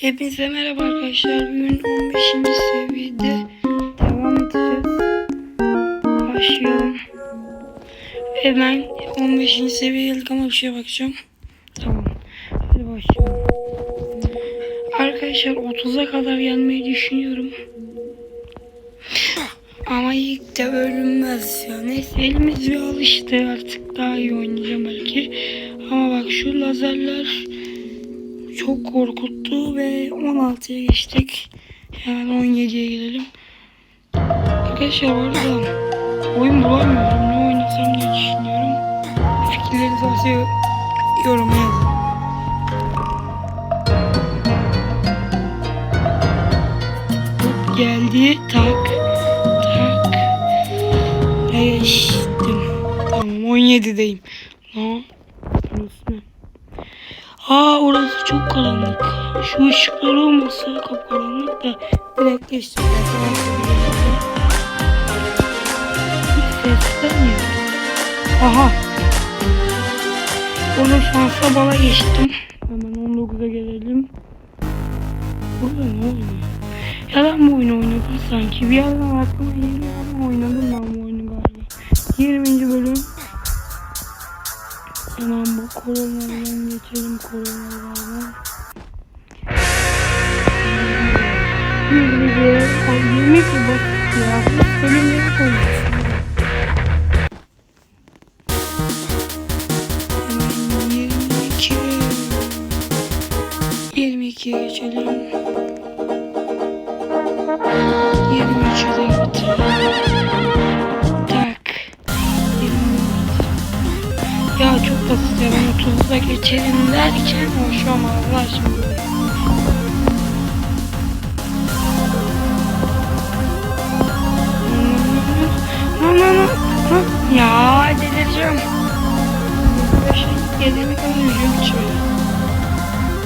Hepinize merhaba arkadaşlar. Bugün 15. seviyede devam edeceğiz. Başlayalım. Hemen 15. seviyeye geldik ama bir şeye bakacağım. Tamam. Hadi başlayalım. Arkadaşlar 30'a kadar gelmeyi düşünüyorum. Ama ilk de ölünmez ya. Neyse elimiz bir alıştı artık daha iyi oynayacağım belki. Ama bak şu lazerler çok korkuttu ve 16'ya geçtik. Yani 17'ye gelelim. Arkadaşlar bu arada oyun bulamıyorum. Ne oynasam diye düşünüyorum. Fikirleriniz varsa yoruma yazın. Geldi. Tak. Tak. Geçtim. Tamam 17'deyim. Ne? Burası ne? Aa orası çok karanlık. Şu ışıklar olmasa kapkaranlık da direkt geçtim. Seslenmiyor. Aha. Onu şansa bala geçtim. Hemen 19'a gelelim. Burada ne oluyor? Ya ben bu oyunu oynadım sanki. Bir yerden aklıma geliyor ama oynadım ben bu oyunu galiba. 20. bölüm. Hemen bu koronadan geçelim koronalardan. Yüzüce, ay 20 ki basit ya. Bölümleri koyuyorsun. Hemen 22. 22'ye geçelim. 23'e de. 24. Ya çok basit ya ben 30'da geçelim derken hoş ama Allah şimdi. Ya delireceğim. Gezimi kalmayacağım hiç öyle.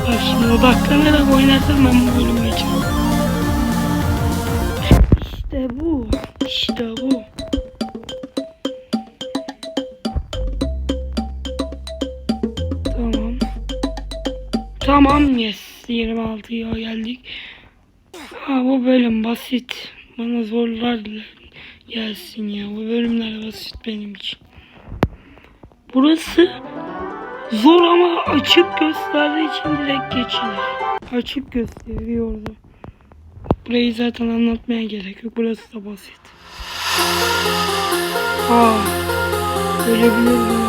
Bak şimdi odaklanarak oynarsam ben bu bölümü geçerim. İşte bu. Tamam yes. 26'ya geldik. Ha bu bölüm basit. Bana zorlar gelsin ya. Bu bölümler basit benim için. Burası zor ama açık gösterdiği için direkt geçilir. Açık gösteriyordu. Burayı zaten anlatmaya gerek yok. Burası da basit. Aa, ölebilirdim.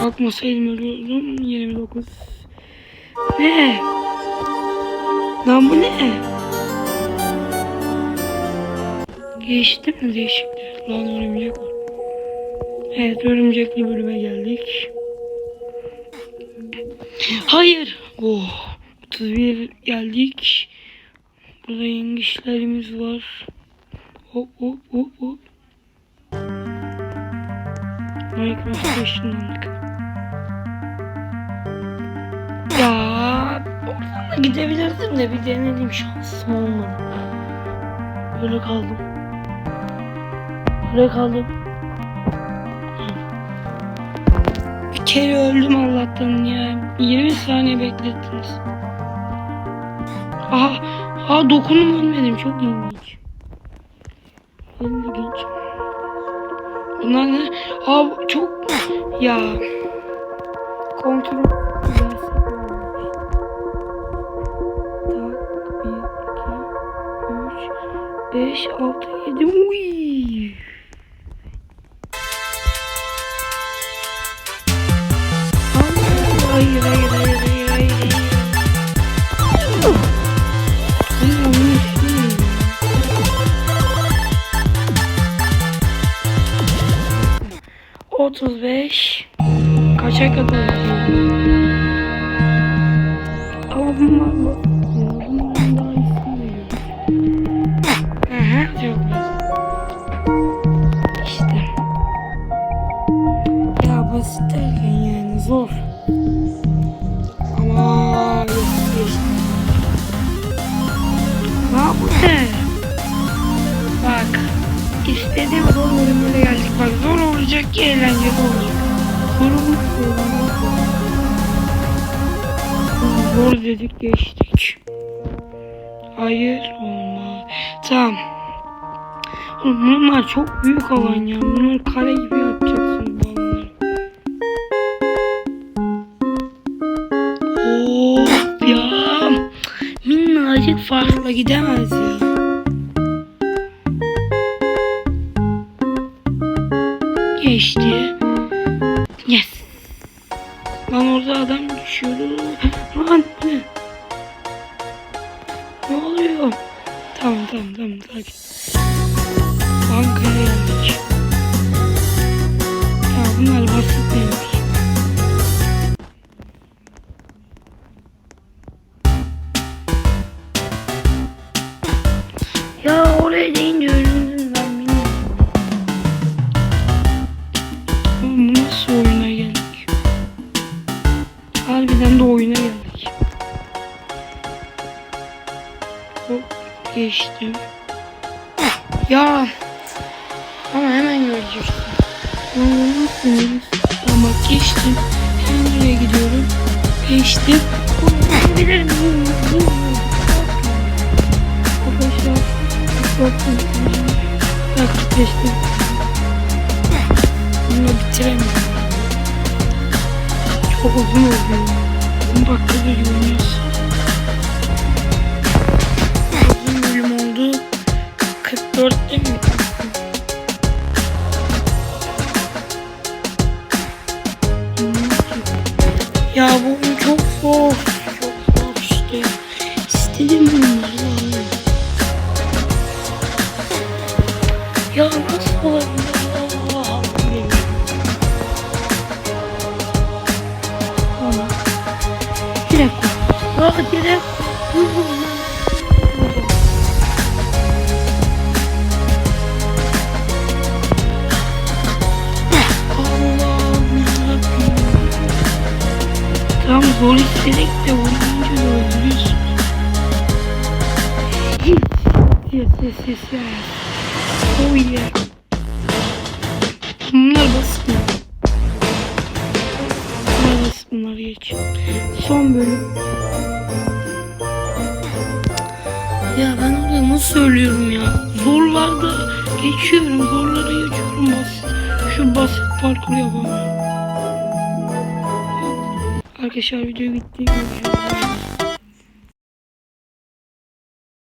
Kalkmasaydım ölüyordum. 29. Ne? Lan bu ne? Geçti mi değişiklik? Lan örümcek var. Evet örümcekli bölüme geldik. Hayır. Oh. 31 geldik. Burada yengeçlerimiz var. Hop hop hop hop. Minecraft'a ışınlandık. Oradan da gidebilirdim de bir denedim şansım olmadı. Böyle kaldım. Böyle kaldım. Bir kere öldüm Allah'tan ya. 20 saniye beklettiniz. Aha, aha dokunum ölmedim. Çok ilginç. İlginç. Bunlar ne? Aa çok ya. Kontrol 5, 6, 7. Uy. Hayır, hayır, hayır, hayır, hayır. Otuz beş. Kaça kadar? Olmaz. Basit derken yani zor. Ama ne? Bak. İstediğim zor bölümüne geldik. Bak zor olacak ki eğlenceli olacak. Zor eğlenceli olacak. Zor dedik geçtik. Hayır olma. Tamam. Oğlum bunlar çok büyük alan ya. Bunları kare gibi yapacaksın Farkla gidemez ya. Geçti. Yes. Lan orada adam düşüyordu. Ama oyun? Tamam bak geçtim. Nereye gidiyorum? Geçtim. Arkadaşlar çok Bak. Bunu bitiremiyorum. Çok uzun oldu. 10 dakikadır oynuyoruz. Uzun bölüm oldu. 44 değil mi? Ya bu çok zor. Çok zor işte. İstedim bunları. alayım. Ya nasıl olabilir? Direkt. Aa direkt Zor istedik de vurunca da öldürüyorsun. Yes yes yes yes. Oh yeah. Bunlar basit mi? Bunlar basit bunlar geç. Son bölüm. Ya ben orada nasıl ölüyorum ya? Zorlarda geçiyorum, zorlara geçiyorum basit. Şu basit parkur yapamıyorum. Arkadaşlar video bitti. Görüşürüz.